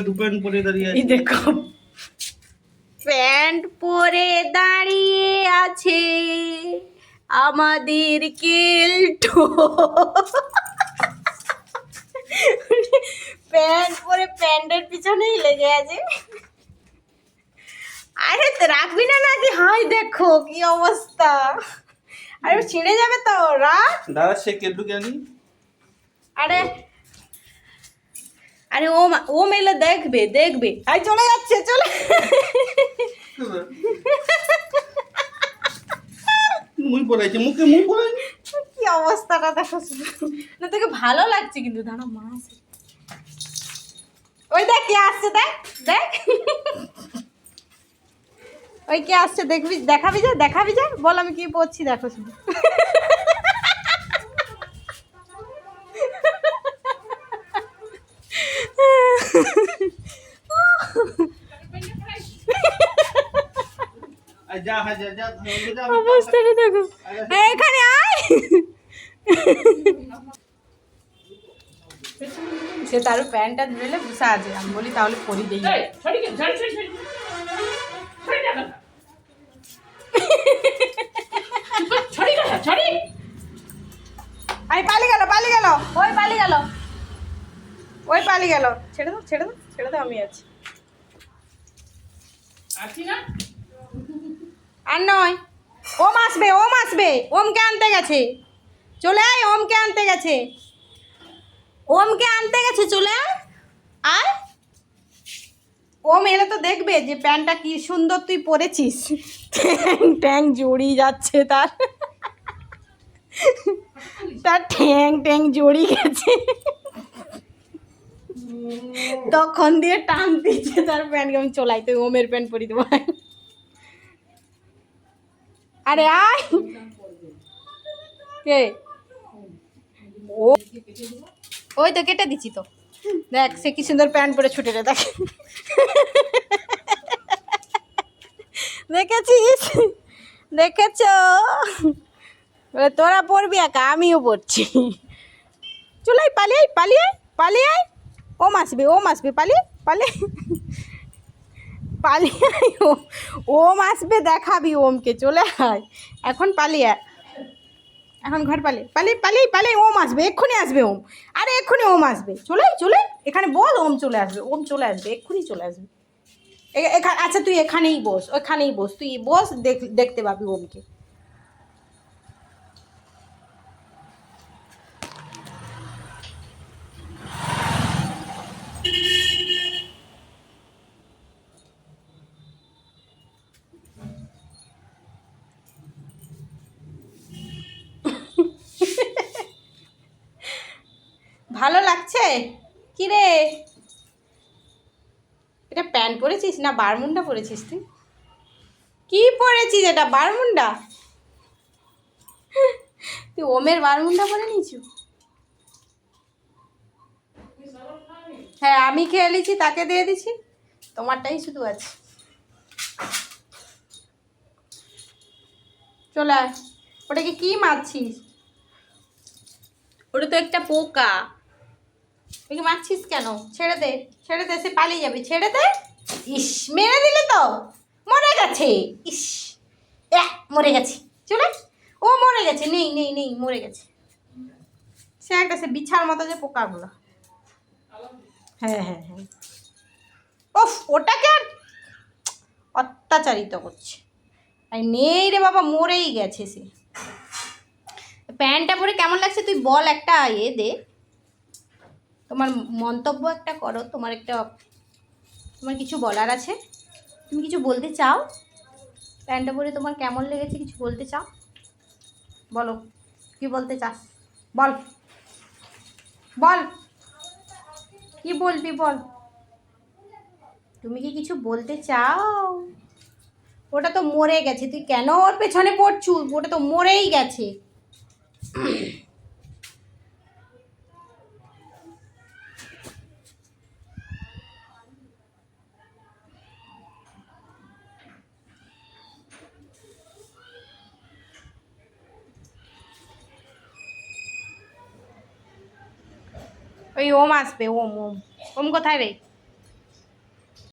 একটু প্যান্ট পরে দাঁড়িয়ে এই আছে। দেখো। প্যান্ট পরে দাঁড়িয়ে আছে আমাদের কেল্টো প্যান্ট পরে প্যান্টের পিছনেই লেগে আছে। আরে তো রাখবি না নাকি? হাই দেখো কি অবস্থা। আরে ছিঁড়ে যাবে তো রাখ। দাদা সে কেটু জানি আরে আরে ও ও মেলে দেখবে দেখবে। আই চলে যাচ্ছে চলে। মুই পড়াইছে মুখে মুই পড়াইনি কি অবস্থাটা দেখো না তোকে ভালো লাগছে কিন্তু দাঁড়া মা আসে। ওই দেখ কে আসছে দেখ দেখ। ওই কে আসছে দেখবি দেখাবি যা দেখাবি যা। বল আমি কি পড়ছি দেখো শুধু আর যা হ্যাঁ যা যা যা, যা অবস্থাটা দেখো। এখানে আয়। সে তার প্যান্টটা ধরেলে বসে আছে। আমি বলি তাহলে পরি দেই আরে পালি গেল পালি গেল। ওই পালি গেল। ওই পালি গেল। ছেড়ে দাও ছেড়ে দাও ছেড়ে দাও আমি আছি। আর নয়। ওম আসবে ওম আসবে। ওমকে আনতে গেছে। চলে আয় ওমকে আনতে গেছে। ওমকে আনতে গেছে চলে আয়। আয়। ওম এলে তো দেখবে যে প্যান্টটা কি সুন্দর তুই পরেছিস। ট্যাং ট্যাং জড়িয়ে যাচ্ছে তার। তার ঠ্যাং ট্যাং জড়িয়ে গেছে। তখন দিয়ে টান দিচ্ছে তার প্যান্ট আমি চলাই তুই ওমের প্যান্ট পরি দেবো আরে আয়! কে? ও। ওই তো কেটে দিচ্ছি তো। দেখ, সে কি সুন্দর প্যান্ট পরে ছুটে রে দেখ। দেখেছিস? দেখেছ? তোরা পড়বি একা, আমিও পড়ছি চলাই, পালিয়ে পালিয়ে পালিয়ে। ওম আসবে ওম আসবে পালিয়ে পালিয়ে পালিয়ে ওম আসবে দেখাবি ওমকে, চলে আয়। এখন পালিয়ে। এখন ঘর পালিয়ে পালিয়ে পালিয়ে পালিয়ে ওম আসবে এক্ষুনি আসবে ওম। আরে, এক্ষুনি ওম আসবে। চলে চলে এখানে বল, ওম চলে আসবে, ওম চলে আসবে, এক্ষুনি চলে আসবে। এখানে আচ্ছা তুই এখানেই বস, ওখানেই বস, তুই বস, দেখ, দেখতে পাবি ওমকে। ভালো লাগছে? কি রে এটা প্যান্ট পরেছিস না বারমুন্ডা পরেছিস তুই? কি পরেছিস এটা, বারমুন্ডা? তুই ওমের বারমুন্ডা পরে নিয়েছু হ্যাঁ আমি খেয়ে নিয়েছি, তাকে দিয়ে দিছি তোমারটাই শুধু আছে। চলে ওটাকে কি মারছিস? ওটা তো একটা পোকা। ওকে মারছিস কেন? ছেড়ে দে ছেড়ে দে সে পালিয়ে যাবে। ছেড়ে দে। ইস মেরে দিলে তো। মরে গেছে। ইস। এহ, মরে গেছে। চলে। ও মরে গেছে। নেই নেই নেই মরে গেছে। সে একটা সে বিছার মতো যে পোকাগুলো। হ্যাঁ হ্যাঁ হ্যাঁ। ওফ ওটাকে আর অত্যাচারিত করছে। আর নেই রে বাবা মরেই গেছে সে। প্যান্টটা পরে কেমন লাগছে তুই বল একটা এ দে। তোমার মন্তব্য একটা করো, তোমার একটা, তোমার কিছু বলার আছে? তুমি কিছু বলতে চাও? প্যান্টটা পরে তোমার কেমন লেগেছে কিছু বলতে চাও? বলো, কি বলতে চাস? বল। বল। কি বলবি বল? তুমি কি কিছু বলতে চাও? ওটা তো মরে গেছে। তুই কেন ওর পেছনে পড়ছু? ওটা তো মরেই গেছে। ওই ওম আসবে ওম ওম। ওম কোথায় রে?